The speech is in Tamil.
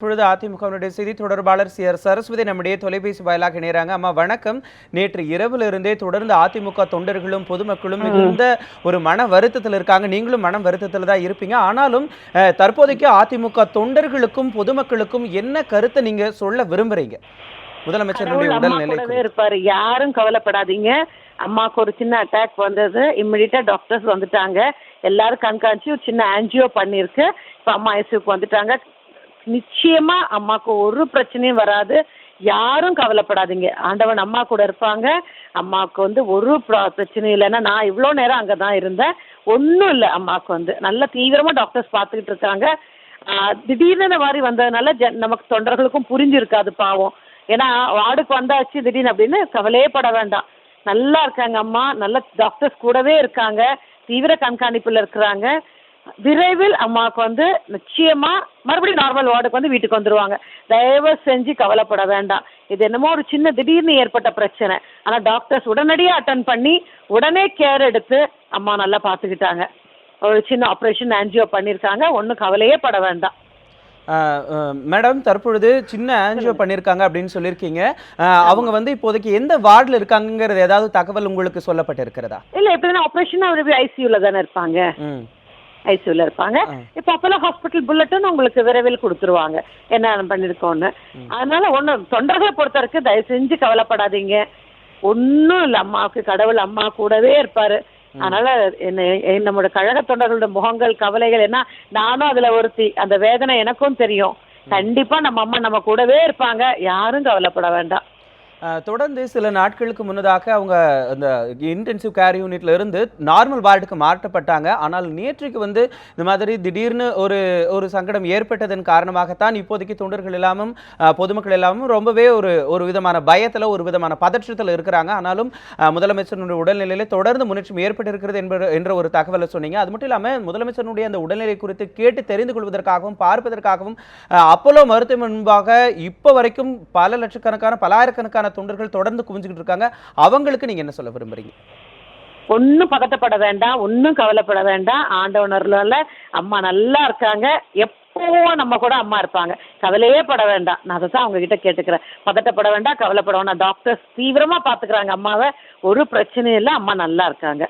இப்பொழுது அதிமுகவினுடைய செய்தி தொடர்பாளர் சி. ஆர். சரஸ்வதி நம்முடைய தொலைபேசி வாயிலாக இணையறாங்க. அம்மா வணக்கம். நேற்று இரவிலிருந்தே தொடர்ந்து அதிமுக தொண்டர்களும் பொதுமக்களும் மிகுந்த ஒரு மன வருத்தத்தில் இருக்காங்க. நீங்களும் மன வருத்தத்தில் தான் இருப்பீங்க. ஆனாலும் தற்போதைக்கு அதிமுக தொண்டர்களுக்கும் பொதுமக்களுக்கும் என்ன கருத்தை நீங்க சொல்ல விரும்புறீங்க? முதலமைச்சருடைய அம்மா உடல்நிலை. இருப்பாரு. யாரும் கவலைப்படாதீங்க. அம்மாவுக்கு ஒரு சின்ன அட்டாக் வந்தது. இம்மிடியா டாக்டர்ஸ் வந்துட்டாங்க. எல்லாரும் கண்காணிச்சு ஒரு சின்ன ஆன்ஜியோ பண்ணிருக்கு. இப்போ அம்மா ஐசியூக்கு வந்துட்டாங்க. நிச்சயமா அம்மாவுக்கு ஒரு பிரச்சனையும் வராது. யாரும் கவலைப்படாதீங்க. ஆண்டவன் அம்மா கூட இருப்பாங்க. அம்மாவுக்கு வந்து ஒரு ப்ரா- பிரச்சனையும் இல்லைன்னா நான் இவ்வளோ நேரம் அங்கே தான் இருந்தேன். ஒன்றும் இல்லை அம்மாவுக்கு வந்து. நல்ல தீவிரமாக டாக்டர்ஸ் பார்த்துக்கிட்டு இருக்காங்க. ஆஹ் திடீர்னு மாதிரி வந்ததுனால ஜன் நமக்கு தொண்டர்களுக்கும் புரிஞ்சிருக்காது பாவம். ஏன்னா வார்டுக்கு வந்தாச்சு திடீர்னு அப்படின்னு கவலையே பட வேண்டாம். நல்லா இருக்காங்க அம்மா. நல்ல டாக்டர்ஸ் கூடவே இருக்காங்க. தீவிர கண்காணிப்பில் இருக்கிறாங்க. விரைவில் அம்மாவுக்கு வந்து நிச்சயமா மறுபடியும் நார்மல் வார்டுக்கு வந்து வீட்டுக்கு வந்துருவாங்க. தயவு செஞ்சு கவலைப்பட வேண்டாம். இது என்னமோ ஒரு சின்ன திடீர்னு ஏற்பட்ட பிரச்சனை. ஆனால் டாக்டர்ஸ் உடனடியாக அட்டன் பண்ணி உடனே கேர் எடுத்து அம்மா நல்லா பார்த்துக்கிட்டாங்க. ஒரு சின்ன ஆப்ரேஷன் ஆன்ஜியோ பண்ணியிருக்காங்க ஒன்றும் கவலையே பட வேண்டாம். மேடம் தற்பொழுது சின்ன ஆன்ஜியோ பண்ணியிருக்காங்க அப்படின்னு சொல்லியிருக்கீங்க. அவங்க வந்து இப்போதைக்கு எந்த வார்டில் இருக்காங்கங்கிறது ஏதாவது தகவல் உங்களுக்கு சொல்லப்பட்டிருக்கிறதா? இல்லை எப்படின்னா ஆப்ரேஷன் அவர் ஐசியூவில் தானே இருப்பாங்க. ம் ஐசியூவில் இருப்பாங்க. இப்போ அப்போலோ ஹாஸ்பிட்டல் புல்லட்டும் உங்களுக்கு விரைவில் கொடுத்துருவாங்க. என்ன பண்ணியிருக்கோன்னு அதனால ஒன்று தொண்டர்களை பொறுத்த வரைக்கும் தயவு செஞ்சு கவலைப்படாதீங்க. ஒன்றும் இல்லை அம்மாவுக்கு கடவுள் அம்மா கூடவே இருப்பாரு. அதனால என்ன நம்மளோட கழக தொண்டர்களோட முகங்கள் கவலைகள் என்ன நானும் அதுல ஒருத்தி. அந்த வேதனை எனக்கும் தெரியும். கண்டிப்பா நம்ம அம்மா நம்ம கூடவே இருப்பாங்க. யாரும் கவலைப்பட வேண்டாம். தொடர்ந்து சில நாட்களுக்கு முன்னதாக அவங்க அந்த இன்டென்சிவ் கேர் யூனிட்ல இருந்து நார்மல் வார்டுக்கு மாற்றப்பட்டாங்க. ஆனால் நேற்றுக்கு வந்து இந்த மாதிரி திடீர்னு ஒரு ஒரு சங்கடம் ஏற்பட்டதன் காரணமாகத்தான் இப்போதைக்கு தொண்டர்கள் எல்லாமும் பொதுமக்கள் எல்லாமும் ரொம்பவே ஒரு ஒரு விதமான பயத்தில் ஒரு விதமான பதற்றத்தில் இருக்கிறாங்க. ஆனாலும் அஹ், முதலமைச்சருடைய உடல்நிலையில தொடர்ந்து முன்னேற்றம் ஏற்பட்டிருக்கிறது என்பது என்ற ஒரு தகவலை சொன்னீங்க. அது மட்டும் இல்லாமல் முதலமைச்சருடைய அந்த உடல்நிலை குறித்து கேட்டு தெரிந்து கொள்வதற்காகவும் பார்ப்பதற்காகவும் அப்போலோ மருத்துவமனை முன்பாக இப்போ வரைக்கும் பல லட்சக்கணக்கான பலாயிரக்கணக்கான கட்சிக்கான தொண்டர்கள் தொடர்ந்து குவிஞ்சுக்கிட்டு இருக்காங்க. அவங்களுக்கு நீங்க என்ன சொல்ல விரும்புறீங்க? ஒன்றும் பதட்டப்பட வேண்டாம். ஒன்றும் கவலைப்பட வேண்டாம். ஆண்டவனர்ல அம்மா நல்லா இருக்காங்க. எப்பவும் நம்ம கூட அம்மா இருப்பாங்க. கவலையே பட வேண்டாம். நான் அதை தான் அவங்க கிட்ட கேட்டுக்கிறேன். பதட்டப்பட வேண்டாம் கவலைப்பட வேண்டாம். டாக்டர்ஸ் தீவிரமா பாத்துக்கிறாங்க அம்மாவை. ஒரு பிரச்சனையும் இல்லை அம்மா நல்லா இருக்காங்க.